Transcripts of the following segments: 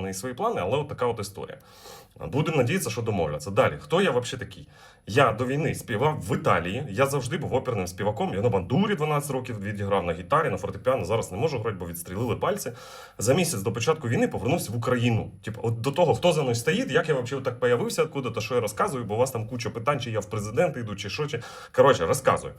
на свої плани, але от така от історія. Будемо надіятися, що домовляться. Далі, хто я взагалі такий? Я до війни співав в Італії. Я завжди був оперним співаком. Я на бандурі 12 років відіграв на гітарі, на фортепіано. Зараз не можу грати, бо відстрілили пальці. За місяць до початку війни повернувся в Україну. Типу, от до того, хто за мною стоїть, як я взагалі так появився, откуда то що я розказую, бо у вас там куча питань, чи я в президенти йду, чи що. Чи... Коротше, розказую.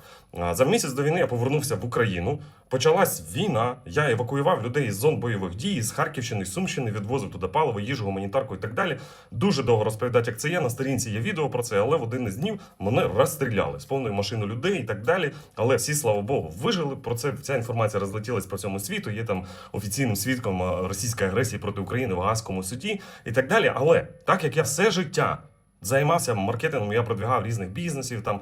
За місяць до війни я повернувся в Україну. Почалась війна. Я евакуював людей із зон бойових дій, з Харківщини, Сумщини, відвозив туди паливо, їжу, гуманітарку і так далі. Дуже довго розповідати, як це є. На сторінці є відео про це, але в один із днів мене розстріляли з повною машиною людей і так далі. Але всі, слава Богу, вижили. Про це ця інформація розлетілась по всьому світу. Є там офіційним свідком російської агресії проти України в Гаазькому суді і так далі. Але так як я все життя займався маркетингом, я продвигав різних бізнесів там.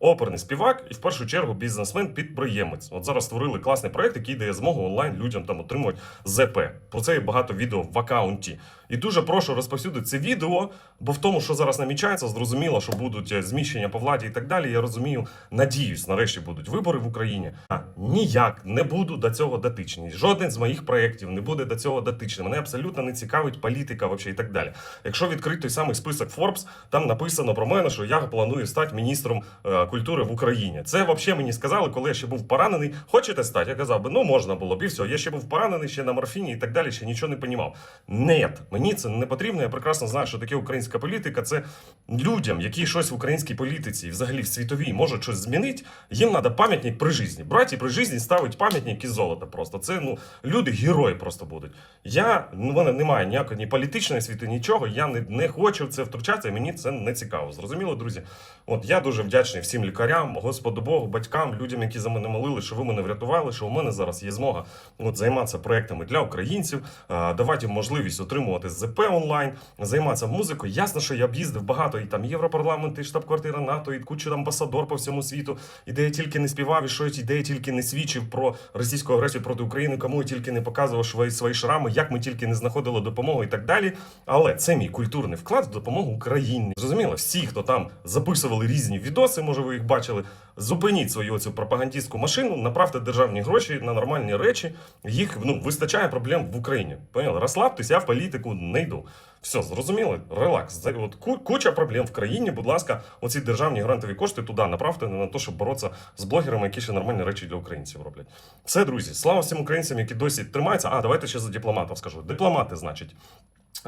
Оперний співак і в першу чергу бізнесмен-підприємець. От зараз створили класний проект, який дає змогу онлайн людям там отримувати ЗП. Про це є багато відео в акаунті. І дуже прошу розповсюдити це відео, бо в тому, що зараз намічається, зрозуміло, що будуть е, зміщення по владі і так далі. Я розумію, надіюсь, нарешті будуть вибори в Україні. А ніяк не буду до цього дотичний. Жоден з моїх проєктів не буде до цього дотичний. Мене абсолютно не цікавить політика вообще і так далі. Якщо відкрити той самий список Forbes, там написано про мене, що я планую стати міністром е, культури в Україні. Це взагалі мені сказали, коли я ще був поранений. Хочете стати? Я казав би, ну можна було б і все. Я ще був поранений, ще на морфіні і так далі, ще нічого не понімав. Нет, мені це не потрібно. Я прекрасно знаю, що таке українська політика. Це людям, які щось в українській політиці взагалі в світовій можуть щось змінити. Їм треба пам'ятник при житті. Браті при житті ставить пам'ятник із золота. Просто це ну люди герої просто будуть. Я ну мене немає ніякої ні політичної світи, нічого. Я не, не хочу в це втручатися. і Мені це не цікаво. Зрозуміло, друзі. От я дуже вдячний всім лікарям, Господу Богу, батькам, людям, які за мене молили, що ви мене врятували, що у мене зараз є змога от, займатися проектами для українців, давати їм можливість отримувати ЗП онлайн, займатися музикою. Ясно, що я об'їздив багато і там Європарламент, і штаб-квартира НАТО, і кучу амбасадор по всьому світу. І де я тільки не співав, і що я де я тільки не свідчив про російську агресію проти України, кому я тільки не показував свої, свої шрами, як ми тільки не знаходили допомогу і так далі. Але це мій культурний вклад в допомогу Україні. Зрозуміло, всі, хто там записували різні відоси, може ви їх бачили. Зупиніть свою цю пропагандистську машину, направте державні гроші на нормальні речі. Їх ну вистачає проблем в Україні. Поняли? Розслабтесь, я в політику не йду. Все, зрозуміли? Релакс. От куча проблем в країні. Будь ласка, оці державні грантові кошти туди направте не на те, щоб боротися з блогерами, які ще нормальні речі для українців роблять. Все, друзі, слава всім українцям, які досі тримаються. А давайте ще за дипломатів скажу. Дипломати, значить.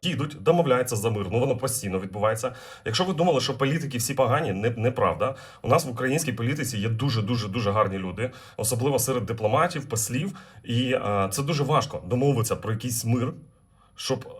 Їдуть, домовляються за мир. Ну воно постійно відбувається. Якщо ви думали, що політики всі погані, не, неправда. У нас в українській політиці є дуже дуже дуже гарні люди, особливо серед дипломатів, послів. І а, це дуже важко домовитися про якийсь мир, щоб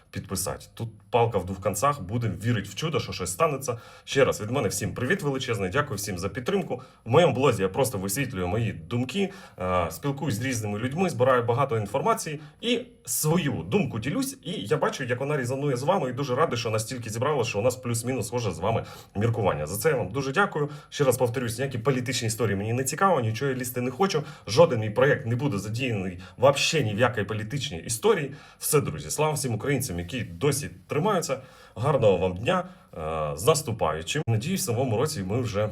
Підписати. Тут палка в двох концах. Будемо вірити в чудо, що щось станеться. Ще раз від мене всім привіт величезний. Дякую всім за підтримку. В моєму блозі я просто висвітлюю мої думки, е, спілкуюсь з різними людьми, збираю багато інформації і свою думку ділюсь. І я бачу, як вона різанує з вами, і дуже радий, що настільки зібрало, що у нас плюс-мінус схоже з вами міркування. За це я вам дуже дякую. Ще раз повторюсь, ніякі політичні історії мені не цікаво, нічого я лізти не хочу. Жоден мій проєкт не буде задіяний взагалі ні в якій політичній історії. Все, друзі, слава всім українцям, які досі тримаються. Гарного вам дня е, з наступаючим. Надіюсь, в новому році ми вже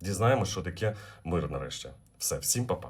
дізнаємося, що таке мир нарешті. Все, всім па-па.